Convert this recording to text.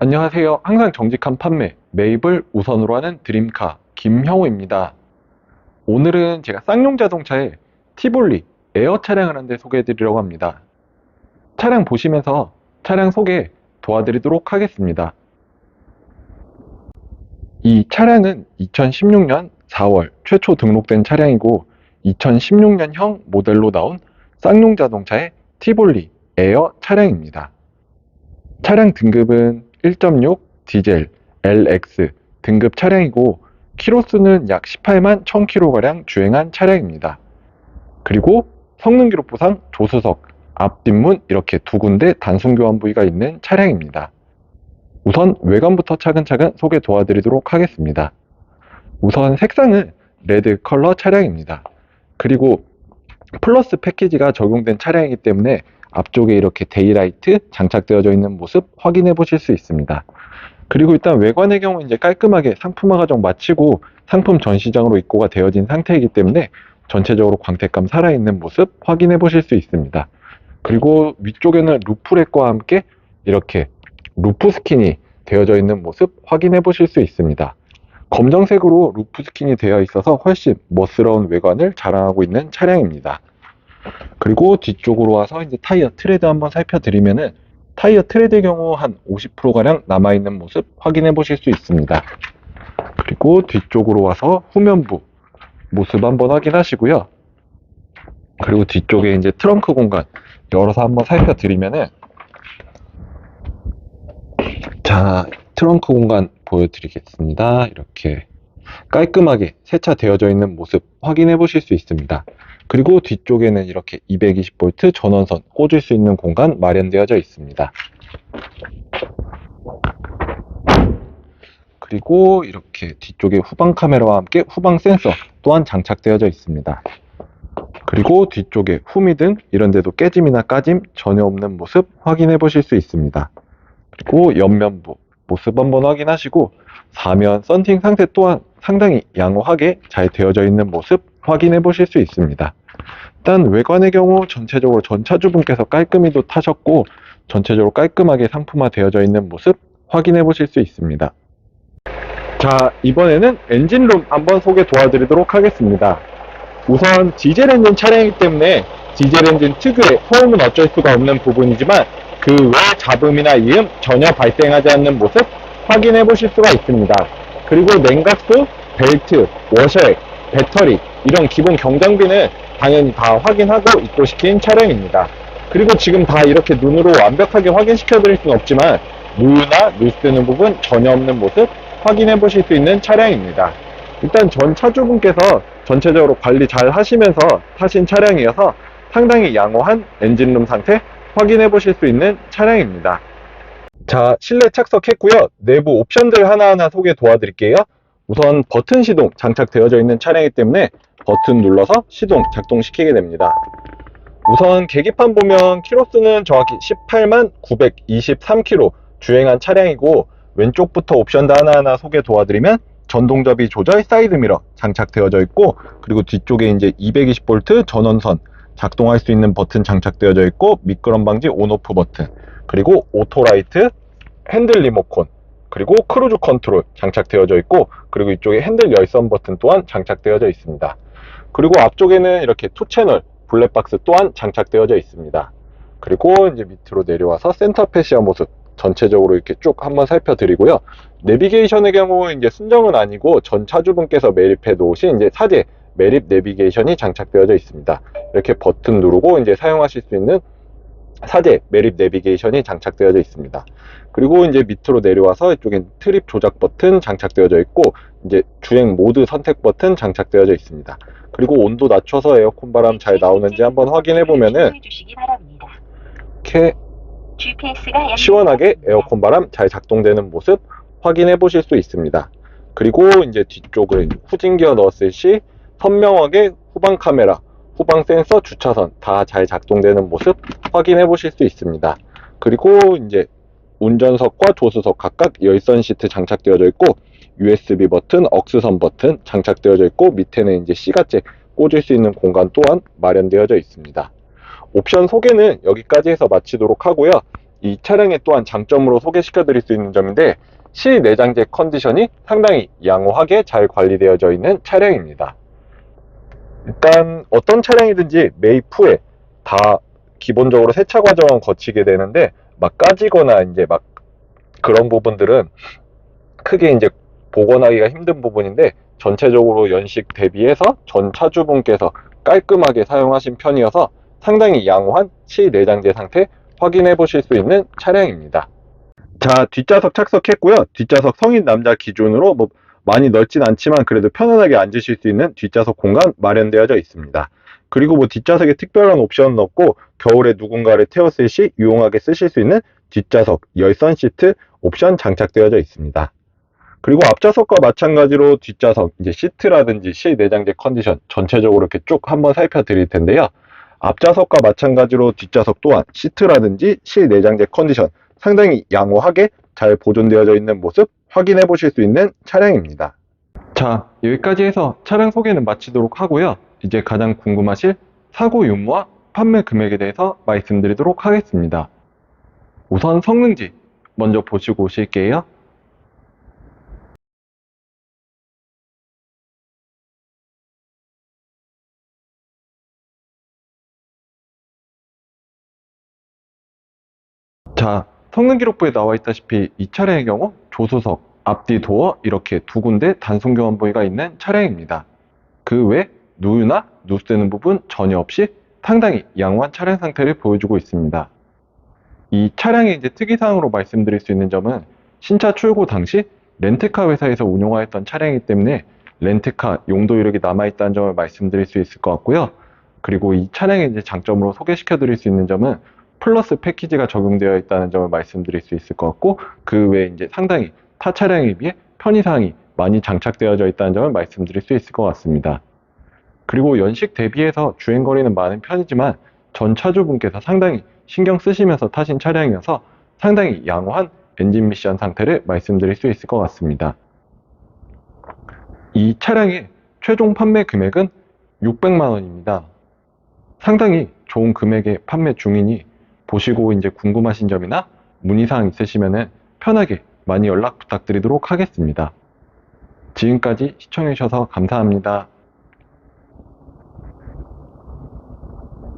안녕하세요. 항상 정직한 판매, 매입을 우선으로 하는 드림카 김형우입니다. 오늘은 제가 쌍용 자동차의 티볼리 에어 차량을 한 대 소개해 드리려고 합니다. 차량 보시면서 차량 소개 도와드리도록 하겠습니다. 이 차량은 2016년 4월 최초 등록된 차량이고 2016년형 모델로 나온 쌍용 자동차의 티볼리 에어 차량입니다. 차량 등급은 1.6 디젤 LX 등급 차량이고 키로수는 약 18만 1000km가량 주행한 차량입니다. 그리고 성능 기록부상 조수석, 앞뒷문 이렇게 두 군데 단순 교환 부위가 있는 차량입니다. 우선 외관부터 차근차근 소개 도와드리도록 하겠습니다. 우선 색상은 레드 컬러 차량입니다. 그리고 플러스 패키지가 적용된 차량이기 때문에 앞쪽에 이렇게 데이라이트 장착되어져 있는 모습 확인해 보실 수 있습니다. 그리고 일단 외관의 경우 이제 깔끔하게 상품화 과정 마치고 상품 전시장으로 입고가 되어진 상태이기 때문에 전체적으로 광택감 살아있는 모습 확인해 보실 수 있습니다. 그리고 위쪽에는 루프렉과 함께 이렇게 루프 스킨이 되어져 있는 모습 확인해 보실 수 있습니다. 검정색으로 루프 스킨이 되어 있어서 훨씬 멋스러운 외관을 자랑하고 있는 차량입니다. 그리고 뒤쪽으로 와서 이제 타이어 트레드 한번 살펴드리면은 타이어 트레드의 경우 한 50%가량 남아있는 모습 확인해 보실 수 있습니다. 그리고 뒤쪽으로 와서 후면부 모습 한번 확인하시고요. 그리고 뒤쪽에 이제 트렁크 공간 열어서 한번 살펴드리면은 자 트렁크 공간 보여드리겠습니다. 이렇게 깔끔하게 세차되어져 있는 모습 확인해 보실 수 있습니다. 그리고 뒤쪽에는 이렇게 220V 전원선 꽂을 수 있는 공간 마련되어져 있습니다. 그리고 이렇게 뒤쪽에 후방 카메라와 함께 후방 센서 또한 장착되어져 있습니다. 그리고 뒤쪽에 후미 등 이런 데도 깨짐이나 까짐 전혀 없는 모습 확인해 보실 수 있습니다. 그리고 옆면부 모습 한번 확인하시고 사면 썬팅 상태 또한 상당히 양호하게 잘 되어져 있는 모습 확인해 보실 수 있습니다. 일단 외관의 경우 전체적으로 전차주분께서 깔끔히도 타셨고 전체적으로 깔끔하게 상품화 되어져 있는 모습 확인해 보실 수 있습니다. 자 이번에는 엔진룸 한번 소개 도와드리도록 하겠습니다. 우선 디젤 엔진 차량이기 때문에 디젤 엔진 특유의 소음은 어쩔 수가 없는 부분이지만 그 외 잡음이나 이음 전혀 발생하지 않는 모습 확인해 보실 수가 있습니다. 그리고 냉각수, 벨트, 워셔액, 배터리 이런 기본 경장비는 당연히 다 확인하고 입고시킨 차량입니다. 그리고 지금 다 이렇게 눈으로 완벽하게 확인시켜 드릴 수는 없지만 누유나 누스되는 부분 전혀 없는 모습 확인해 보실 수 있는 차량입니다. 일단 전 차주분께서 전체적으로 관리 잘 하시면서 타신 차량이어서 상당히 양호한 엔진룸 상태 확인해 보실 수 있는 차량입니다. 자, 실내 착석했고요. 내부 옵션들 하나하나 소개 도와드릴게요. 우선 버튼 시동 장착되어져 있는 차량이기 때문에 버튼 눌러서 시동 작동시키게 됩니다. 우선 계기판 보면 키로수는 정확히 18만 923km 주행한 차량이고 왼쪽부터 옵션들 하나하나 소개 도와드리면 전동접이 조절 사이드 미러 장착되어져 있고 그리고 뒤쪽에 이제 220V 전원선 작동할 수 있는 버튼 장착되어져 있고 미끄럼 방지 온오프 버튼 그리고 오토라이트 핸들 리모컨 그리고 크루즈 컨트롤 장착되어져 있고 그리고 이쪽에 핸들 열선 버튼 또한 장착되어져 있습니다. 그리고 앞쪽에는 이렇게 투 채널 블랙박스 또한 장착되어져 있습니다. 그리고 이제 밑으로 내려와서 센터 패시아 모습 전체적으로 이렇게 쭉 한번 살펴드리고요. 내비게이션의 경우 이제 순정은 아니고 전 차주분께서 매립해 놓으신 이제 사제 매립 내비게이션이 장착되어져 있습니다. 이렇게 버튼 누르고 이제 사용하실 수 있는 사제 매립 내비게이션이 장착되어져 있습니다. 그리고 이제 밑으로 내려와서 이쪽엔 트립 조작 버튼 장착되어져 있고 이제 주행 모드 선택 버튼 장착되어져 있습니다. 그리고 온도 낮춰서 에어컨 바람 잘 나오는지 한번 확인해 보면은 이렇게 시원하게 에어컨 바람 잘 작동되는 모습 확인해 보실 수 있습니다. 그리고 이제 뒤쪽을 후진기어 넣었을 시 선명하게 후방 카메라, 후방 센서, 주차선 다 잘 작동되는 모습 확인해 보실 수 있습니다. 그리고 이제 운전석과 조수석 각각 열선 시트 장착되어져 있고 USB 버튼, 억스선 버튼 장착되어져 있고 밑에는 이제 C가잭 꽂을 수 있는 공간 또한 마련되어져 있습니다. 옵션 소개는 여기까지 해서 마치도록 하고요. 이 차량의 또한 장점으로 소개시켜 드릴 수 있는 점인데 실내장재 컨디션이 상당히 양호하게 잘 관리되어져 있는 차량입니다. 일단 어떤 차량이든지 매입 후에 다 기본적으로 세차 과정은 거치게 되는데 막 까지거나 이제 막 그런 부분들은 크게 이제 복원하기가 힘든 부분인데 전체적으로 연식 대비해서 전 차주분께서 깔끔하게 사용하신 편이어서 상당히 양호한 실내장재 상태 확인해 보실 수 있는 차량입니다. 자, 뒷좌석 착석했고요. 뒷좌석 성인 남자 기준으로 뭐 많이 넓진 않지만 그래도 편안하게 앉으실 수 있는 뒷좌석 공간 마련되어져 있습니다. 그리고 뭐 뒷좌석에 특별한 옵션은 없고 겨울에 누군가를 태웠을 시 유용하게 쓰실 수 있는 뒷좌석 열선 시트 옵션 장착되어져 있습니다. 그리고 앞좌석과 마찬가지로 뒷좌석 이제 시트라든지 실내장재 컨디션 전체적으로 이렇게 쭉 한번 살펴드릴 텐데요. 앞좌석과 마찬가지로 뒷좌석 또한 시트라든지 실내장재 컨디션 상당히 양호하게 잘 보존되어져 있는 모습 확인해 보실 수 있는 차량입니다. 자, 여기까지 해서 차량 소개는 마치도록 하고요. 이제 가장 궁금하실 사고 유무와 판매 금액에 대해서 말씀드리도록 하겠습니다. 우선 성능지 먼저 보시고 오실게요. 자, 성능 기록부에 나와 있다시피 이 차량의 경우 조수석, 앞뒤 도어 이렇게 두 군데 단속 교환 부위가 있는 차량입니다. 그 외 누유나 누수되는 부분 전혀 없이 상당히 양호한 차량 상태를 보여주고 있습니다. 이 차량의 이제 특이사항으로 말씀드릴 수 있는 점은 신차 출고 당시 렌트카 회사에서 운영하였던 차량이기 때문에 렌트카 용도 이력이 남아있다는 점을 말씀드릴 수 있을 것 같고요. 그리고 이 차량의 이제 장점으로 소개시켜 드릴 수 있는 점은 플러스 패키지가 적용되어 있다는 점을 말씀드릴 수 있을 것 같고 그 외에 이제 상당히 타 차량에 비해 편의사항이 많이 장착되어져 있다는 점을 말씀드릴 수 있을 것 같습니다. 그리고 연식 대비해서 주행거리는 많은 편이지만 전 차주분께서 상당히 신경 쓰시면서 타신 차량이어서 상당히 양호한 엔진 미션 상태를 말씀드릴 수 있을 것 같습니다. 이 차량의 최종 판매 금액은 600만 원입니다. 상당히 좋은 금액의 판매 중이니 보시고 이제 궁금하신 점이나 문의사항 있으시면 편하게 많이 연락 부탁드리도록 하겠습니다. 지금까지 시청해주셔서 감사합니다.